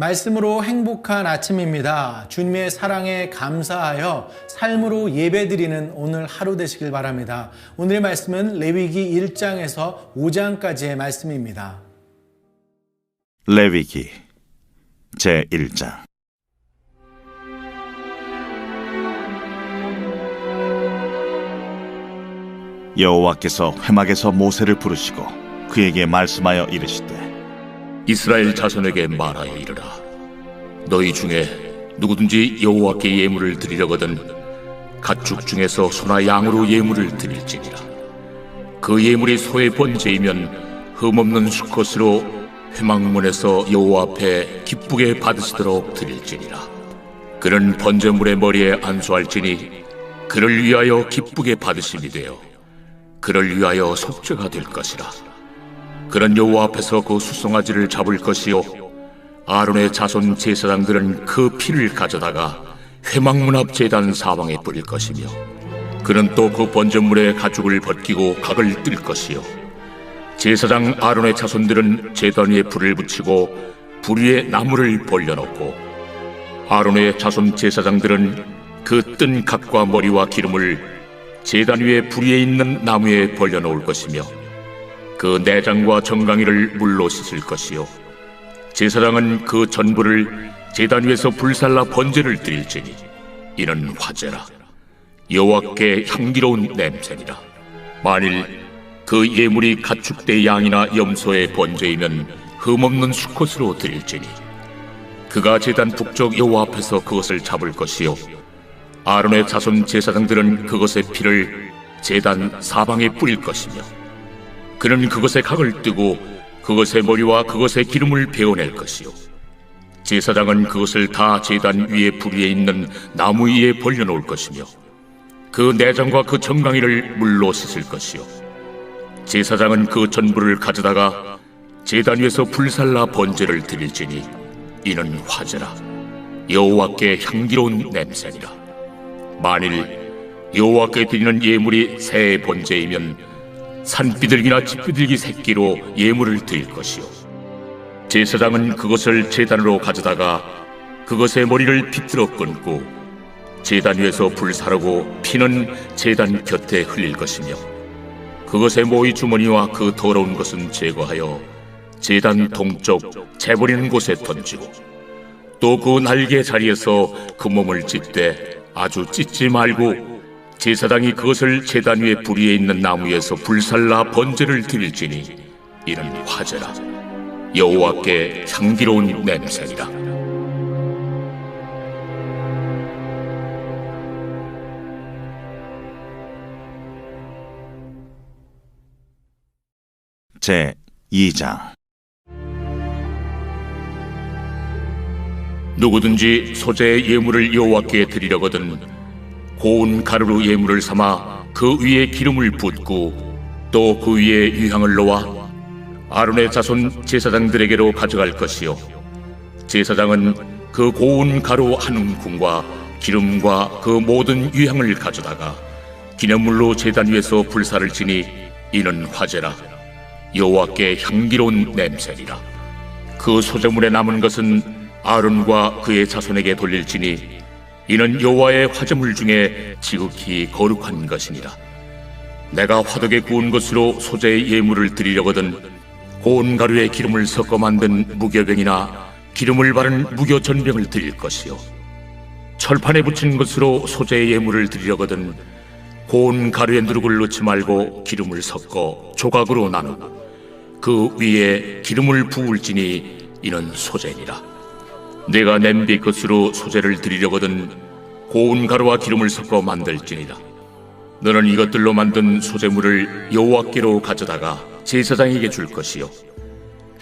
말씀으로 행복한 아침입니다. 주님의 사랑에 감사하여 삶으로 예배드리는 오늘 하루 되시길 바랍니다. 오늘의 말씀은 레위기 1장에서 5장까지의 말씀입니다. 레위기 제 1장 여호와께서 회막에서 모세를 부르시고 그에게 말씀하여 이르시되 이스라엘 자손에게 말하여 이르라. 너희 중에 누구든지 여호와께 예물을 드리려거든 가축 중에서 소나 양으로 예물을 드릴지니라. 그 예물이 소의 번제이면 흠없는 수컷으로 회막문에서 여호와 앞에 기쁘게 받으시도록 드릴지니라. 그는 번제물의 머리에 안수할지니 그를 위하여 기쁘게 받으심이 되어 그를 위하여 속죄가 될 것이라 그런 여호와 앞에서 그 수송아지를 잡을 것이요. 아론의 자손 제사장들은 그 피를 가져다가 회막문 앞 제단 사방에 뿌릴 것이며 그는 또 그 번제물의 가죽을 벗기고 각을 뜰 것이요. 제사장 아론의 자손들은 제단 위에 불을 붙이고 불 위에 나무를 벌려놓고 아론의 자손 제사장들은 그 뜬 각과 머리와 기름을 제단 위에 불 위에 있는 나무에 벌려놓을 것이며 그 내장과 정강이를 물로 씻을 것이요. 제사장은 그 전부를 제단 위에서 불살라 번제를 드릴지니 이는 화제라. 여호와께 향기로운 냄새니라. 만일 그 예물이 가축대 양이나 염소의 번제이면 흠없는 수컷으로 드릴지니 그가 제단 북쪽 여호와 앞에서 그것을 잡을 것이요. 아론의 자손 제사장들은 그것의 피를 제단 사방에 뿌릴 것이며 그는 그것의 각을 뜨고 그것의 머리와 그것의 기름을 베어낼 것이요. 제사장은 그것을 다 제단 위에 불 위에 있는 나무 위에 벌려놓을 것이며 그 내장과 그 정강이를 물로 씻을 것이요. 제사장은 그 전부를 가져다가 제단 위에서 불살라 번제를 드릴지니 이는 화제라. 여호와께 향기로운 냄새니라. 만일 여호와께 드리는 예물이 새 번제이면 산비둘기나 집비둘기 새끼로 예물을 드릴 것이요. 제사장은 그것을 제단으로 가져다가 그것의 머리를 비틀어 끊고 제단 위에서 불사르고 피는 제단 곁에 흘릴 것이며 그것의 모이 주머니와 그 더러운 것은 제거하여 제단 동쪽 재버리는 곳에 던지고 또 그 날개 자리에서 그 몸을 찢되 아주 찢지 말고 제사장이 그것을 제단 위에 불 위에 있는 나무에서 불살라 번제를 드릴지니 이는 화제라. 여호와께 향기로운 냄새니라 제 2장. 누구든지 소재의 예물을 여호와께 드리려거든 고운 가루로 예물을 삼아 그 위에 기름을 붓고 또 그 위에 유향을 놓아 아론의 자손 제사장들에게로 가져갈 것이요. 제사장은 그 고운 가루 한 움큼과 기름과 그 모든 유향을 가져다가 기념물로 제단 위에서 불사를 지니 이는 화제라. 여호와께 향기로운 냄새니라. 그 소재물에 남은 것은 아론과 그의 자손에게 돌릴지니 이는 여호와의 화제물 중에 지극히 거룩한 것이니라. 내가 화덕에 구운 것으로 소재의 예물을 드리려거든 고운 가루에 기름을 섞어 만든 무교병이나 기름을 바른 무교 전병을 드릴 것이요 철판에 붙인 것으로 소재의 예물을 드리려거든 고운 가루에 누룩을 넣지 말고 기름을 섞어 조각으로 나누고 그 위에 기름을 부을지니 이는 소재니라. 내가 냄비 것으로 소재를 드리려거든 고운 가루와 기름을 섞어 만들지니라. 너는 이것들로 만든 소재물을 여호와께로 가져다가 제사장에게 줄 것이요.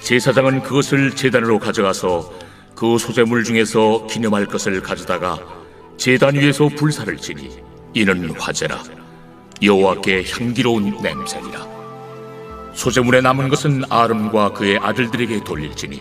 제사장은 그것을 제단으로 가져가서 그 소재물 중에서 기념할 것을 가져다가 제단 위에서 불사를 지니 이는 화제라. 여호와께 향기로운 냄새니라. 소재물에 남은 것은 아름과 그의 아들들에게 돌릴지니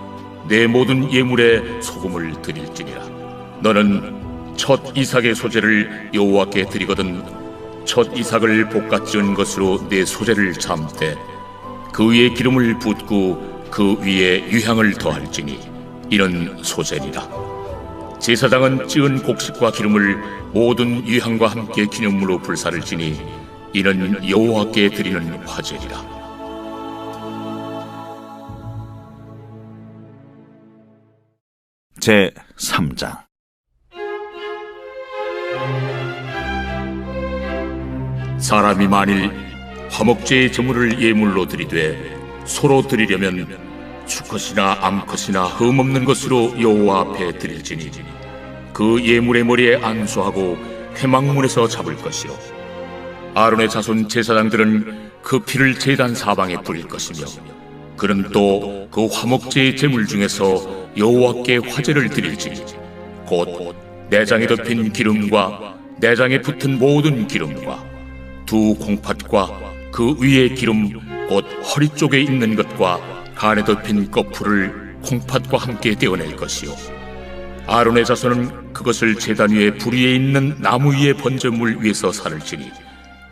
내 모든 예물에 소금을 드릴지니라. 너는 첫 이삭의 소재를 여호와께 드리거든 첫 이삭을 볶아 지은 것으로 내 소재를 잠때 그 위에 기름을 붓고 그 위에 유향을 더할지니 이는 소재니라. 제사장은 찌은 곡식과 기름을 모든 유향과 함께 기념물로 불사를 지니 이는 여호와께 드리는 화제니라 제 3장. 사람이 만일 화목제의 제물을 예물로 드리되 소로 드리려면 수컷이나 암컷이나 흠없는 것으로 여호와 앞에 드릴지니 그 예물의 머리에 안수하고 회막문에서 잡을 것이요. 아론의 자손 제사장들은 그 피를 제단 사방에 뿌릴 것이며 그는 또 그 화목제의 제물 중에서 여호와께 화제를 드릴지니 곧 내장에 덮인 기름과 내장에 붙은 모든 기름과 두 콩팥과 그 위에 기름 곧 허리 쪽에 있는 것과 간에 덮인 거풀을 콩팥과 함께 떼어낼 것이요. 아론의 자손은 그것을 제단 위에 불 위에 있는 나무 위에 번제물 위에서 살을 지니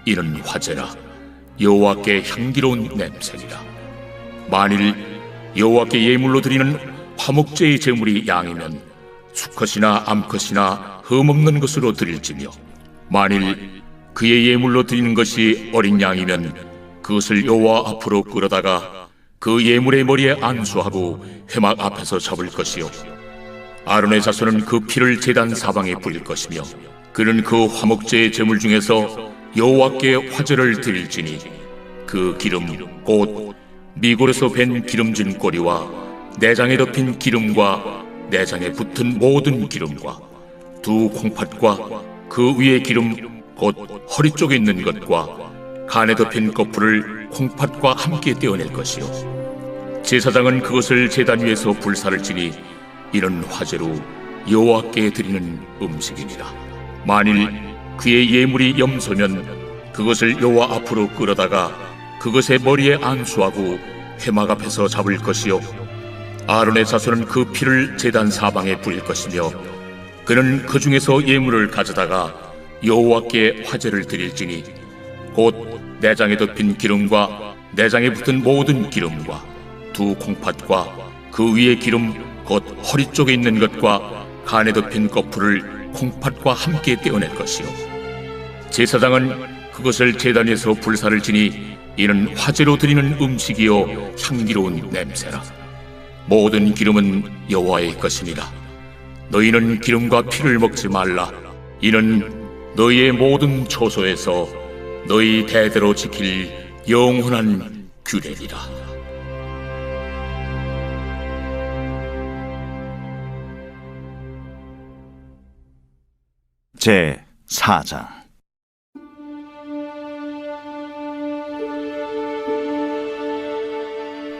이는 화제라. 여호와께 향기로운 냄새니라 만일 여호와께 예물로 드리는 화목제의 제물이 양이면 수컷이나 암컷이나 흠없는 것으로 드릴지며 만일 그의 예물로 드리는 것이 어린 양이면 그것을 여호와 앞으로 끌어다가 그 예물의 머리에 안수하고 회막 앞에서 잡을 것이요 아론의 자손은 그 피를 제단 사방에 뿌릴 것이며 그는 그 화목제의 제물 중에서 여호와께 화제를 드릴지니 그 기름 곧 미골에서 밴 기름진 꼬리와 내장에 덮인 기름과 내장에 붙은 모든 기름과 두 콩팥과 그 위에 기름 곧 허리 쪽에 있는 것과 간에 덮인 거풀을 콩팥과 함께 떼어낼 것이요. 제사장은 그것을 제단 위에서 불사를 지니 이런 화제로 여호와께 드리는 음식이니라 만일 그의 예물이 염소면 그것을 여호와 앞으로 끌어다가 그것의 머리에 안수하고 회막 앞에서 잡을 것이요. 아론의 자손은 그 피를 제단 사방에 뿌릴 것이며 그는 그 중에서 예물을 가져다가 여호와께 화제를 드릴지니 곧 내장에 덮인 기름과 내장에 붙은 모든 기름과 두 콩팥과 그 위에 기름 곧 허리 쪽에 있는 것과 간에 덮인 거풀을 콩팥과 함께 떼어낼 것이요. 제사장은 그것을 제단 위에서 불사를 지니 이는 화제로 드리는 음식이요 향기로운 냄새라. 모든 기름은 여호와의 것이니라 너희는 기름과 피를 먹지 말라. 이는 너희의 모든 초소에서 너희 대대로 지킬 영원한 규례니라. 제 4장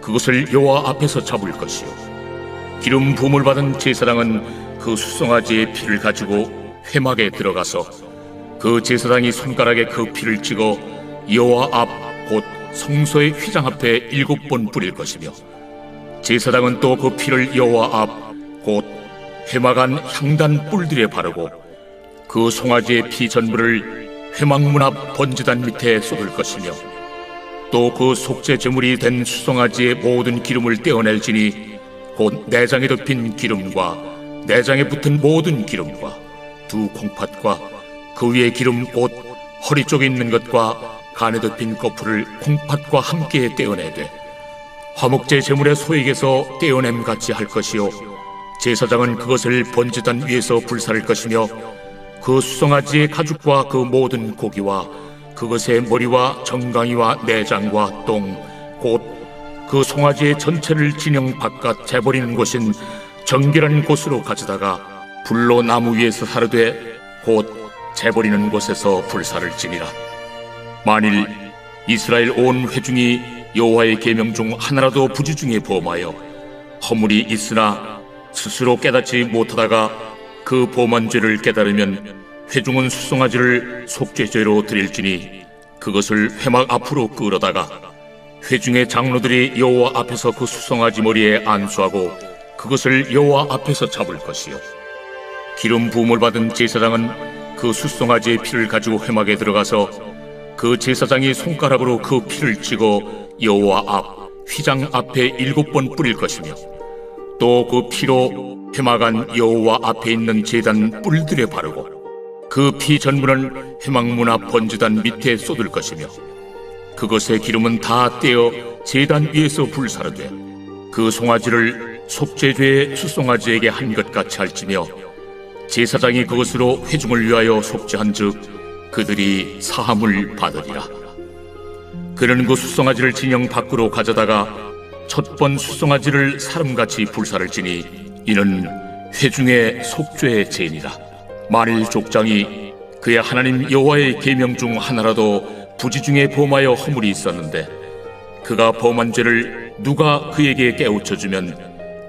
그것을 여호와 앞에서 잡을 것이요. 기름 부음을 받은 제사장은 그 수송아지의 피를 가지고 회막에 들어가서 그 제사장이 손가락에 그 피를 찍어 여호와 앞 곧 성소의 휘장 앞에 일곱 번 뿌릴 것이며 제사장은 또 그 피를 여호와 앞 곧 회막 안 향단 뿔들에 바르고 그 송아지의 피 전부를 회막문 앞 번제단 밑에 쏟을 것이며 또 그 속죄 제물이 된 수송아지의 모든 기름을 떼어낼지니 곧 내장에 덮인 기름과 내장에 붙은 모든 기름과 두 콩팥과 그 위에 기름 곧 허리 쪽에 있는 것과 간에 덮인 거풀을 콩팥과 함께 떼어내되 화목제 제물의 소액에서 떼어냄 같이 할 것이요 제사장은 그것을 번제단 위에서 불사를 것이며 그 수송아지의 가죽과 그 모든 고기와 그것의 머리와 정강이와 내장과 똥, 곧 그 송아지의 전체를 진영 바깥 재버리는 곳인 정결한 곳으로 가져다가 불로 나무 위에서 사르되 곧 재버리는 곳에서 불사를 지니라. 만일 이스라엘 온 회중이 여호와의 계명 중 하나라도 부지 중에 범하여 허물이 있으나 스스로 깨닫지 못하다가 그 범한 죄를 깨달으면 회중은 수송아지를 속죄죄로 드릴지니 그것을 회막 앞으로 끌어다가 회중의 장로들이 여호와 앞에서 그 수송아지 머리에 안수하고 그것을 여호와 앞에서 잡을 것이요. 기름 부음을 받은 제사장은 그 수송아지의 피를 가지고 회막에 들어가서 그 제사장이 손가락으로 그 피를 찍어 여호와 앞 휘장 앞에 일곱 번 뿌릴 것이며 또 그 피로 회막 안 여호와 앞에 있는 제단 뿔들에 바르고 그 피 전부는 앞 번제단 밑에 쏟을 것이며 그것의 기름은 다 떼어 제단 위에서 불사르되 그 송아지를 속죄죄의 수송아지에게 한 것 같이 할지며 제사장이 그것으로 회중을 위하여 속죄한즉 그들이 사함을 받으리라. 그는 그 수송아지를 진영 밖으로 가져다가 첫 번 수송아지를 사람같이 불사를 지니 이는 회중의 속죄의 죄니라. 만일 족장이 그의 하나님 여호와의 계명 중 하나라도 부지 중에 범하여 허물이 있었는데 그가 범한 죄를 누가 그에게 깨우쳐 주면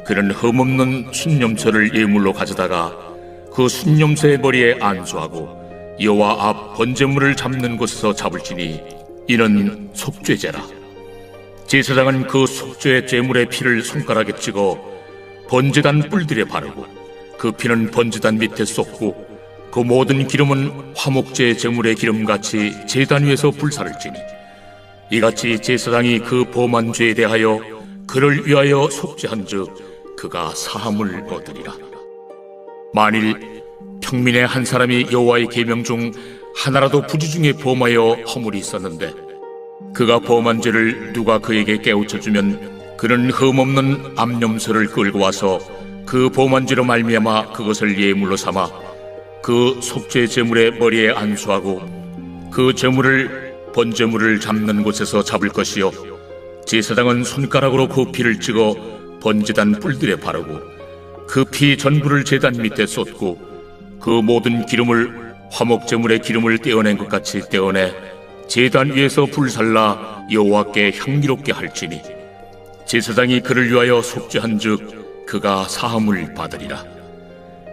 그는 흠없는 순념소를 예물로 가져다가 그 순념소의 머리에 안수하고 여호와 앞 번제물을 잡는 곳에서 잡을지니 이는 속죄제라. 제사장은 그 속죄 제물의 피를 손가락에 찍어 번제단 뿔들에 바르고 그 피는 번제단 밑에 쏟고 그 모든 기름은 화목제 제물의 기름같이 제단 위에서 불사를 지니 이같이 제사장이 그 범한 죄에 대하여 그를 위하여 속죄한즉 그가 사함을 얻으리라. 만일 평민의 한 사람이 여호와의 계명 중 하나라도 부지 중에 범하여 허물이 있었는데 그가 범한 죄를 누가 그에게 깨우쳐 주면 그는 흠없는 암염소를 끌고 와서 그 범한 죄로 말미암아 그것을 예물로 삼아 그 속죄 제물의 머리에 안수하고 그 제물을 번제물을 잡는 곳에서 잡을 것이요. 제사장은 손가락으로 그 피를 찍어 번제단 뿔들에 바르고 그 피 전부를 제단 밑에 쏟고 그 모든 기름을 화목 제물의 기름을 떼어낸 것 같이 떼어내 제단 위에서 불살라 여호와께 향기롭게 할지니. 제사장이 그를 위하여 속죄한즉 그가 사함을 받으리라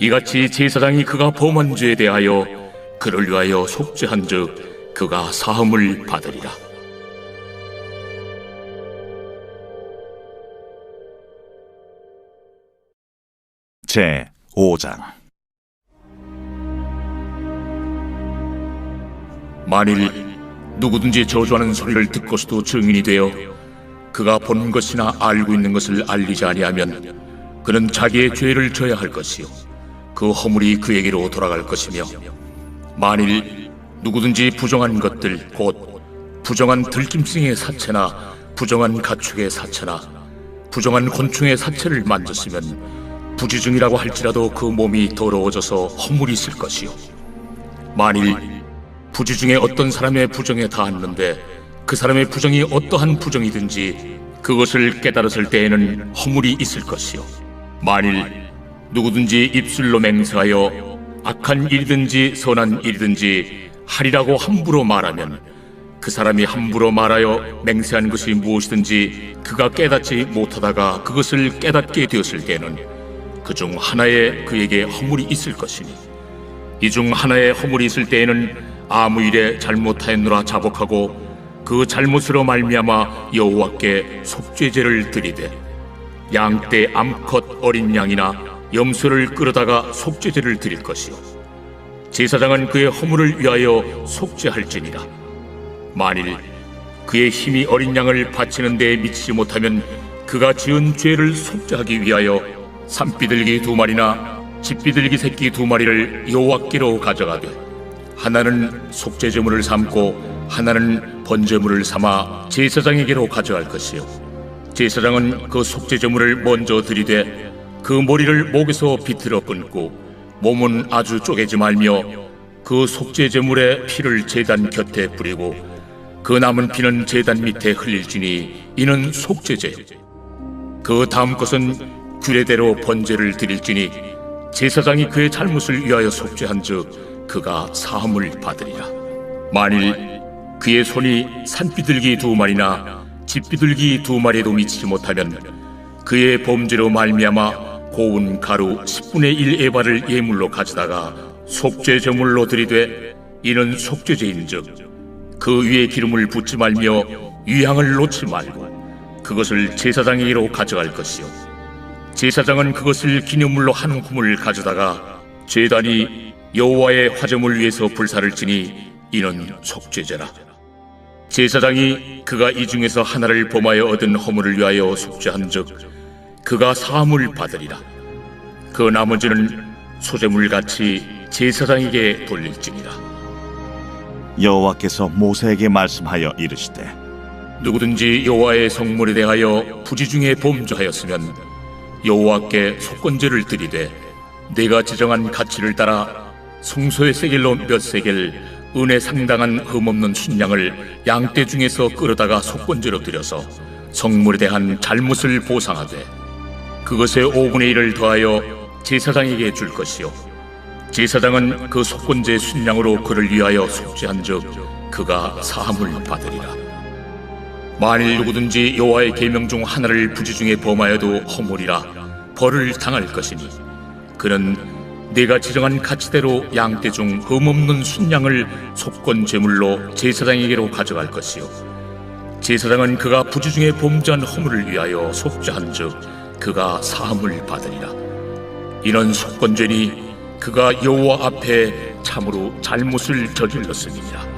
이같이 제사장이 그가 범한 죄에 대하여 그를 위하여 속죄한즉 그가 사함을 받으리라. 제 5장 만일 누구든지 저주하는 소리를 듣고서도 증인이 되어 그가 본 것이나 알고 있는 것을 알리지 아니하면 그는 자기의 죄를 져야 할 것이요 그 허물이 그에게로 돌아갈 것이며 만일 누구든지 부정한 것들 곧 부정한 들짐승의 사체나 부정한 가축의 사체나 부정한 곤충의 사체를 만졌으면 부지중이라고 할지라도 그 몸이 더러워져서 허물이 있을 것이요. 만일 부지 중에 어떤 사람의 부정에 닿았는데 그 사람의 부정이 어떠한 부정이든지 그것을 깨달았을 때에는 허물이 있을 것이요. 만일 누구든지 입술로 맹세하여 악한 일이든지 선한 일이든지 하리라고 함부로 말하면 그 사람이 함부로 말하여 맹세한 것이 무엇이든지 그가 깨닫지 못하다가 그것을 깨닫게 되었을 때는 그 중 하나에 그에게 허물이 있을 것이니 이 중 하나의 허물이 있을 때에는 아무 일에 잘못하였노라 자복하고 그 잘못으로 말미암아 여호와께 속죄제를 드리되 양 떼 암컷 어린 양이나 염소를 끌어다가 속죄제를 드릴 것이요. 제사장은 그의 허물을 위하여 속죄할지니라. 만일 그의 힘이 어린 양을 바치는 데에 미치지 못하면 그가 지은 죄를 속죄하기 위하여 산비둘기 두 마리나 집비둘기 새끼 두 마리를 여호와께로 가져가되 하나는 속죄제물을 삼고 하나는 번제물을 삼아 제사장에게로 가져갈 것이요. 제사장은 그 속죄제물을 먼저 들이되 그 머리를 목에서 비틀어 끊고 몸은 아주 쪼개지 말며 그 속죄 제물의 피를 제단 곁에 뿌리고 그 남은 피는 제단 밑에 흘릴지니 이는 속죄제. 그 다음 것은 규례대로 번제를 드릴지니 제사장이 그의 잘못을 위하여 속죄한즉 그가 사함을 받으리라. 만일 그의 손이 산비둘기 두 마리나 집비둘기 두 마리에도 미치지 못하면 그의 범죄로 말미암아 고운 가루 10분의 1 에바를 예물로 가져다가 속죄 제물로 드리되 이는 속죄제인즉 그 위에 기름을 붓지 말며 위향을 놓지 말고 그것을 제사장에게로 가져갈 것이요. 제사장은 그것을 기념물로 한 hum을 가져다가 제단이 여호와의 화제물 위에서 불사를 지니 이는 속죄제라. 제사장이 그가 이 중에서 하나를 범하여 얻은 허물을 위하여 속죄한즉 그가 사함을 받으리라. 그 나머지는 소재물같이 제사장에게 돌릴지니라. 여호와께서 모세에게 말씀하여 이르시되 누구든지 여호와의 성물에 대하여 부지 중에 범죄하였으면 여호와께 속건제를 드리되 내가 지정한 가치를 따라 성소의 세겔로 몇 세겔 은혜 상당한 흠없는 순양을 양떼 중에서 끌어다가 속건제로 드려서 성물에 대한 잘못을 보상하되 그것의 5분의 1을 더하여 제사장에게 줄 것이요. 제사장은 그 속건제 순양으로 그를 위하여 속죄한즉 그가 사함을 받으리라. 만일 누구든지 여호와의 계명 중 하나를 부지 중에 범하여도 허물이라 벌을 당할 것이니 그는 내가 지정한 가치대로 양떼 중 흠없는 순양을 속건 제물로 제사장에게로 가져갈 것이요. 제사장은 그가 부지 중에 범죄한 허물을 위하여 속죄한즉 그가 사함을 받으리라. 이런 속건죄니 그가 여호와 앞에 참으로 잘못을 저질렀음이니라